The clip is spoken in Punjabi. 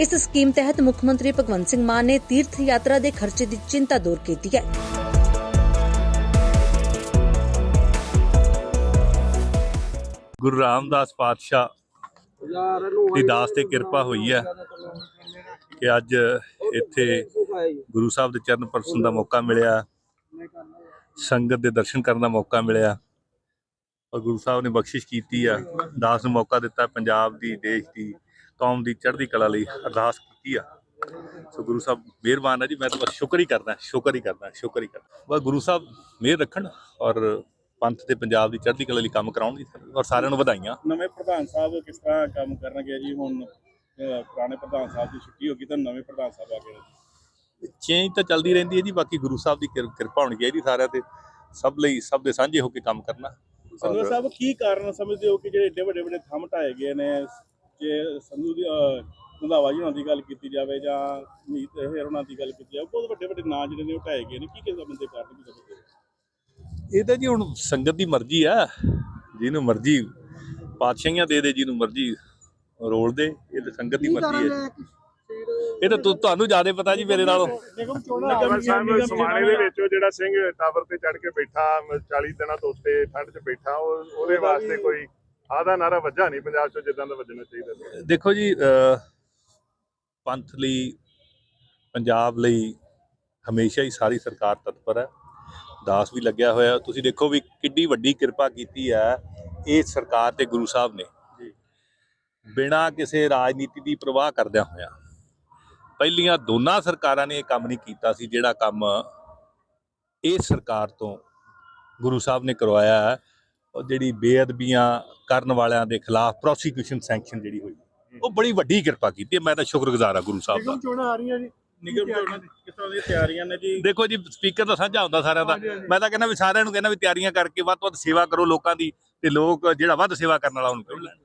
ਇਸ ਸਕੀਮ ਤਹਿਤ ਮੁੱਖ ਮੰਤਰੀ ਭਗਵੰਤ ਸਿੰਘ ਮਾਨ ਨੇ ਤੀਰਥ ਯਾਤਰਾ ਦੇ ਖਰਚੇ ਦੀ ਚਿੰਤਾ ਦੂਰ ਕੀਤੀ ਹੈ। ਗੁਰੂ ਰਾਮਦਾਸ ਪਾਤਸ਼ਾਹ ਦੀ ਦਾਸ ਤੇ ਕਿਰਪਾ ਹੋਈ ਹੈ ਕਿ ਅੱਜ ਇੱਥੇ ਗੁਰੂ ਸਾਹਿਬ ਦੇ ਚਰਨ ਪਰਸਨ ਦਾ ਮੌਕਾ ਮਿਲਿਆ, ਸੰਗਤ ਦੇ ਦਰਸ਼ਨ ਕਰਨ ਦਾ ਮੌਕਾ ਮਿਲਿਆ, ਔਰ ਗੁਰੂ ਸਾਹਿਬ ਨੇ ਬਖਸ਼ਿਸ਼ ਕੀਤੀ ਆ, ਦਾਸ ਨੂੰ ਮੌਕਾ ਦਿੱਤਾ ਪੰਜਾਬ ਦੀ, ਦੇਸ਼ ਦੀ ਕੌਮ ਦੀ ਚੜ੍ਹਦੀ ਕਲਾ ਲਈ ਅਰਦਾਸ ਕੀਤੀ ਆ। ਸੋ ਗੁਰੂ ਸਾਹਿਬ ਮਿਹਰਬਾਨ ਹੈ ਜੀ। ਮੈਂ ਤਾਂ ਬਸ ਸ਼ੁਕਰ ਹੀ ਕਰਦਾ ਸ਼ੁਕਰ ਹੀ ਕਰਦਾ ਸ਼ੁਕਰ ਹੀ ਕਰਦਾ। ਬਸ ਗੁਰੂ ਸਾਹਿਬ ਮਿਹਰ ਰੱਖਣ ਔਰ ਪੰਥ ਤੇ ਪੰਜਾਬ ਦੀ ਚੜ੍ਹਦੀ ਕਲਾ ਲਈ ਕੰਮ ਕਰਾਉਣਗੇ ਔਰ ਸਾਰਿਆਂ ਨੂੰ ਵਧਾਈਆਂ। ਨਵੇਂ ਪ੍ਰਧਾਨ ਸਾਹਿਬ ਕਿਸ ਤਰ੍ਹਾਂ ਕੰਮ ਕਰਨਗੇ ਜੀ? ਹੁਣ ਪੁਰਾਣੇ ਪ੍ਰਧਾਨ ਸਾਹਿਬ ਦੀ ਛੁੱਟੀ ਹੋ ਗਈ ਤਾਂ ਨਵੇਂ ਪ੍ਰਧਾਨ ਸਾਹਿਬ ਆ ਗਏ। ਚੇਂਜ ਤਾਂ ਚੱਲਦੀ ਰਹਿੰਦੀ ਹੈ ਜੀ। ਬਾਕੀ ਗੁਰੂ ਸਾਹਿਬ ਦੀ ਕਿਰ- ਕਿਰਪਾ ਹੋਣੀ ਚਾਹੀਦੀ ਸਾਰਿਆਂ ਤੇ। ਸਭ ਲਈ ਸਭ ਦੇ ਸਾਂਝੇ ਹੋ ਕੇ ਕੰਮ ਕਰਨਾ। ਔਰ ਸਾਹਿਬ ਕੀ ਕਾਰਨ ਸਮਝਦੇ ਹੋ ਕਿ ਜਿਹੜੇ ਏਡੇ ਵੱਡੇ ਵੱਡੇ ਥੰਮ ਢਾਏ ਗਏ ਨੇ? ਜੇ ਸੰਧੂ ਦੀ ਰੰਧਾਵਾ ਜੀ ਹੋਣਾ ਦੀ ਗੱਲ ਕੀਤੀ ਜਾਵੇ ਜਾਂ ਮੀਤ ਇਹ ਹੋਣਾ ਦੀ ਗੱਲ ਕੀਤੀ ਜਾਵੇ ਬਹੁਤ ਵੱਡੇ ਵੱਡੇ ਨਾਂ ਜਿਹੜੇ ਨੇ ਉਹ ਢਾਏ ਗਏ ਨੇ। ਕੀ ਕਿਸ ਬੰਦੇ ਕਾਰਨ ਸਮਝਦੇ ਹੋ ਇਹ ਤਾਂ ਜੀ ਹੁਣ ਸੰਗਤ ਦੀ ਮਰਜ਼ੀ ਆ। ਜਿਹਨੂੰ ਮਰਜ਼ੀ ਪਾਤਸ਼ਾਹੀਆਂ ਦੇ ਦੇ ਜਿਹਨੂੰ ਮਰਜ਼ੀ ਰੋਲ ਦੇ ਇਹ ਤਾਂ ਸੰਗਤ ਦੀ ਮਰਜ਼ੀ ਹੈ। ਇਹ ਤਾਂ ਤੁਹਾਨੂੰ ਜ਼ਿਆਦਾ ਪਤਾ ਜੀ ਮੇਰੇ ਨਾਲੋਂ। ਨਗਰ ਸਾਹਿਬ ਸਮਾਣੇ ਦੇ ਵਿੱਚ ਜਿਹੜਾ ਸਿੰਘ ਟਾਵਰ ਤੇ ਚੜ ਕੇ ਬੈਠਾ 40 ਦਿਨਾਂ ਤੋਂ ਉੱਤੇ ਠੰਡ 'ਚ ਬੈਠਾ ਉਹ ਉਹਦੇ ਵਾਸਤੇ ਕੋਈ ਆਦਾ ਨਾਰਾ ਵੱਜਾ ਨਹੀਂ ਪੰਜਾਬ 'ਚ ਜਿੱਦਾਂ ਦਾ ਵੱਜਣਾ ਚਾਹੀਦਾ ਸੀ। ਦੇਖੋ ਜੀ ਪੰਥ ਲਈ ਪੰਜਾਬ ਲਈ ਹਮੇਸ਼ਾ ਹੀ ਸਾਰੀ ਸਰਕਾਰ ਤਤਪਰ ਹੈ। ਦਾਸ ਵੀ ਲੱਗਿਆ ਹੋਇਆ। ਤੁਸੀਂ ਦੇਖੋ ਵੀ ਕਿੱਡੀ ਵੱਡੀ ਕਿਰਪਾ ਕੀਤੀ ਹੈ ਇਹ ਸਰਕਾਰ ਤੇ ਗੁਰੂ ਸਾਹਿਬ ਨੇ। ਬਿਨਾਂ ਕਿਸੇ ਰਾਜਨੀਤੀ ਦੀ ਪ੍ਰਵਾਹ ਕਰਦਿਆਂ ਹੋਇਆ। ਪਹਿਲੀਆਂ ਦੋਨਾਂ ਸਰਕਾਰਾਂ ਨੇ ਇਹ ਕੰਮ ਨਹੀਂ ਕੀਤਾ ਸੀ ਜਿਹੜਾ ਕੰਮ ਇਹ ਸਰਕਾਰ ਤੋਂ ਗੁਰੂ ਸਾਹਿਬ ਨੇ ਕਰਵਾਇਆ ਹੈ। ਉਹ ਜਿਹੜੀ ਬੇਅਦਬੀਆਂ ਕਰਨ ਵਾਲਿਆਂ ਦੇ ਖਿਲਾਫ ਪ੍ਰੋਸੀਕਿਊਸ਼ਨ ਸੈਂਕਸ਼ਨ ਜਿਹੜੀ ਹੋਈ। ਉਹ ਬੜੀ ਵੱਡੀ ਕਿਰਪਾ ਕੀਤੀ ਹੈ। ਮੈਂ ਤਾਂ ਸ਼ੁਕਰਗੁਜ਼ਾਰ ਹਾਂ ਗੁਰੂ ਸਾਹਿਬ ਦਾ। ਚੋਣਾਂ ਆ ਰਹੀਆਂ ਜੀ। ਨਿਗਮ ਚੋਣਾਂ ਦੀ ਕਿਸ ਤਰ੍ਹਾਂ ਦੀਆਂ ਤਿਆਰੀਆਂ ਨੇ ਜੀ? ਦੇਖੋ ਜੀ ਸਪੀਕਰ ਤਾਂ ਸਾਂਝਾ ਹੁੰਦਾ ਸਾਰਿਆਂ ਦਾ। ਮੈਂ ਤਾਂ ਕਹਿੰਦਾ ਵੀ ਸਾਰਿਆਂ ਨੂੰ ਕਹਿੰਦਾ ਵੀ ਤਿਆਰੀਆਂ ਕਰਕੇ ਵੱਧ ਤੋਂ ਵੱਧ ਸੇਵਾ ਕਰੋ ਲੋਕਾਂ ਦੀ ਤੇ ਲੋਕ ਜਿਹੜਾ ਵੱਧ ਸੇਵਾ ਕਰਨ ਵਾਲਾ ਉਹਨੂੰ ਚੁਣ ਲੈਣ